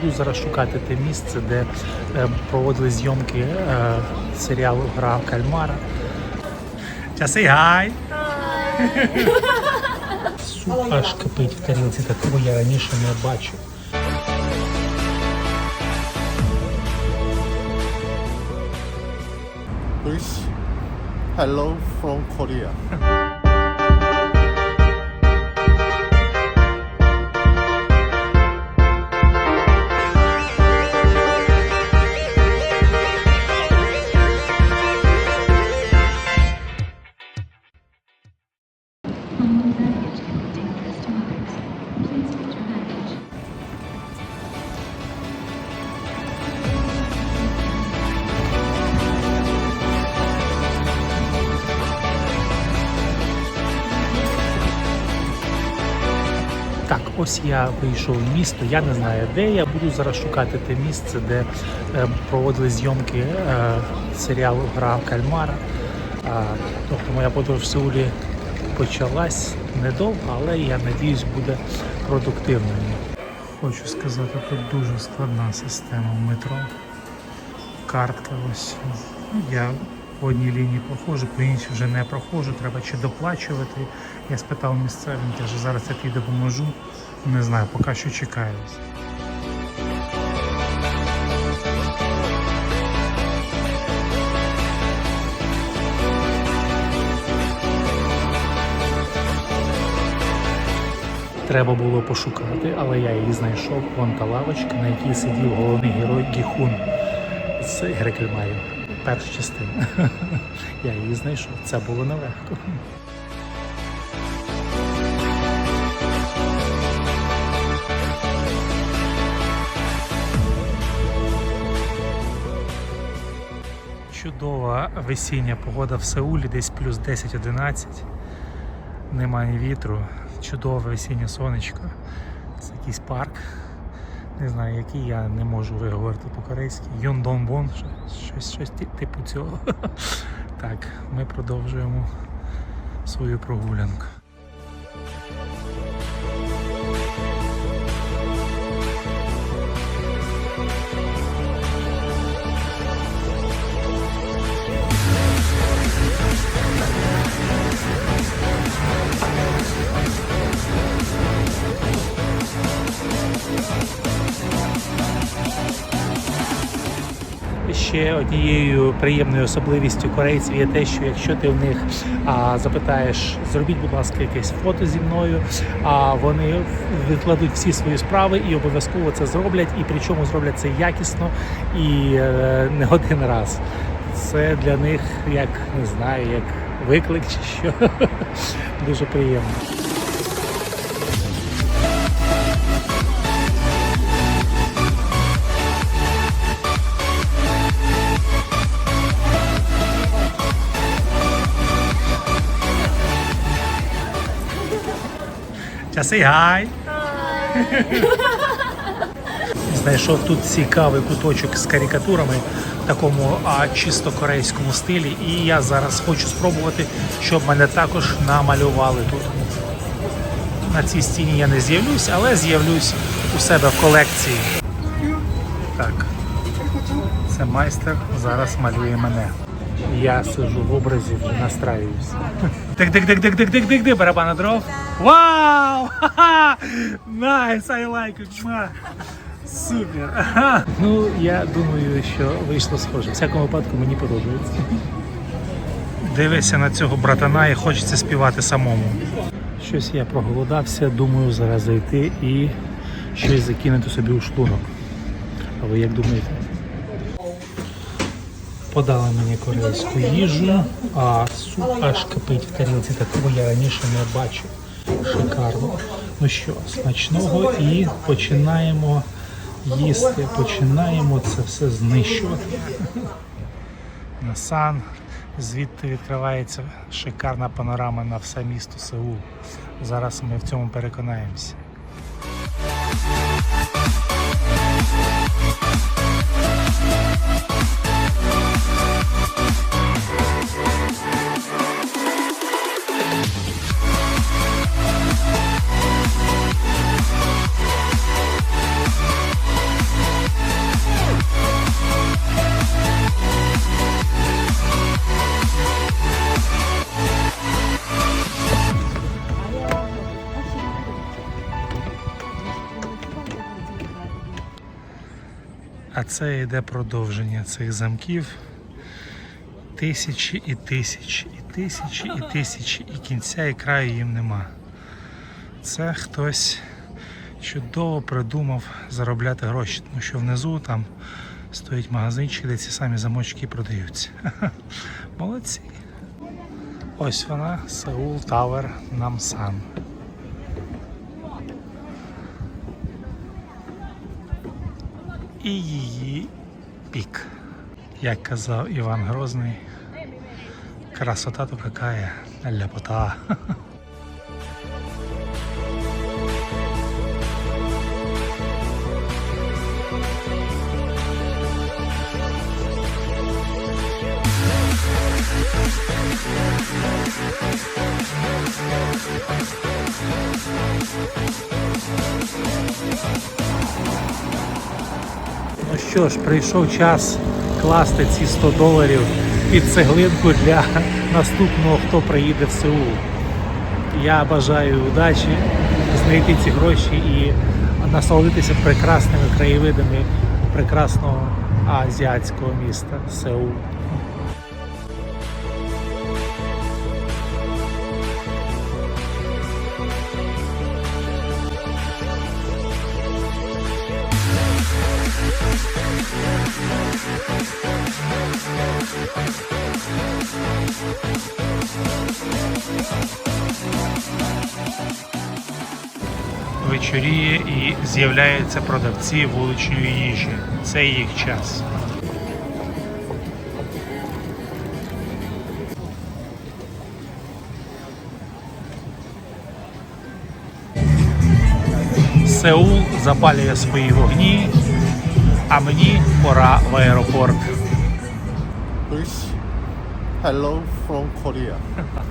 буду зараз шукати те місце, де е, проводили зйомки е, серіалу Гра кальмара. Часи гай! Суп аж кипить в тарілці, такого я раніше не бачив. Hello from Korea. Ось я вийшов в місто. Я не знаю, де я буду зараз шукати те місце, де е, проводили зйомки е, серіалу Гра кальмара. Тобто моя подорож в Сеулі почалась недовго, але я надіюсь, буде продуктивною. Хочу сказати, тут дуже складна система в метро. Картка ось. Я по одній лінії проходжу, по іншій вже не проходжу, треба чи доплачувати. Я спитав місцевим, каже, зараз я тобі допоможу. Не знаю, поки що чекаю. Треба було пошукати, але я її знайшов. Вон та лавочка, на якій сидів головний герой Гіхун з «Гри Кальмарів». Перша частина. Я її знайшов. Це було нелегко. Чудова весіння погода в Сеулі, десь плюс 10-11. Немає вітру, чудове весіннє сонечко. Це якийсь парк. Не знаю, який я не можу виговорити по-корейськи. Йондонбон, щось, щось типу цього. Так, ми продовжуємо свою прогулянку. Ще однією приємною особливістю корейців є те, що якщо ти в них а, запитаєш, зробіть, будь ласка, якесь фото зі мною, а вони викладуть всі свої справи і обов'язково це зроблять, і причому зроблять це якісно і е, не один раз. Це для них як не знаю, як виклик чи що. Дуже приємно. Часи гай! Знайшов тут цікавий куточок з карикатурами в такому а, чисто корейському стилі. І я зараз хочу спробувати, щоб мене також намалювали тут. На цій стіні я не з'явлюсь, але з'явлюсь у себе в колекції. Так, це майстер зараз малює мене. Я сижу в образі, вже настраююсь. Тик тик тик тик тик тик тик тик барабана дров. Вау! Найс, I like it. Супер. Ну, я думаю, що вийшло схоже. В всякому випадку мені подобається. Дивися на цього братана і хочеться співати самому. Щось я проголодався, думаю зараз зайти і щось закинути собі у шлунок. А ви як думаєте? Подали мені корейську їжу, а суп аж кипить в тарілці. Такого я раніше не бачив. Шикарно. Ну що, смачного і починаємо їсти, починаємо це все знищувати. Насан. Звідти відкривається шикарна панорама на все місто Сеул. Зараз ми в цьому переконаємося. Це йде продовження цих замків. Тисячі і тисячі, і тисячі, і тисячі, і кінця і краю їм нема. Це хтось чудово придумав заробляти гроші, тому що внизу там стоїть магазинчик, де ці самі замочки продаються. Молодці. Ось вона, Сеул Тауер Намсан. І її пік. Як казав Іван Грозний, красота то ляпота. що ж, прийшов час класти ці 100 доларів під цеглинку для наступного, хто приїде в Сеул. Я бажаю удачі знайти ці гроші і насолодитися прекрасними краєвидами прекрасного азіатського міста Сеул. Вечоріє і з'являються продавці вуличної їжі. Це їх час. Сеул запалює свої вогні, а мені пора в аеропорт. Hello from Korea.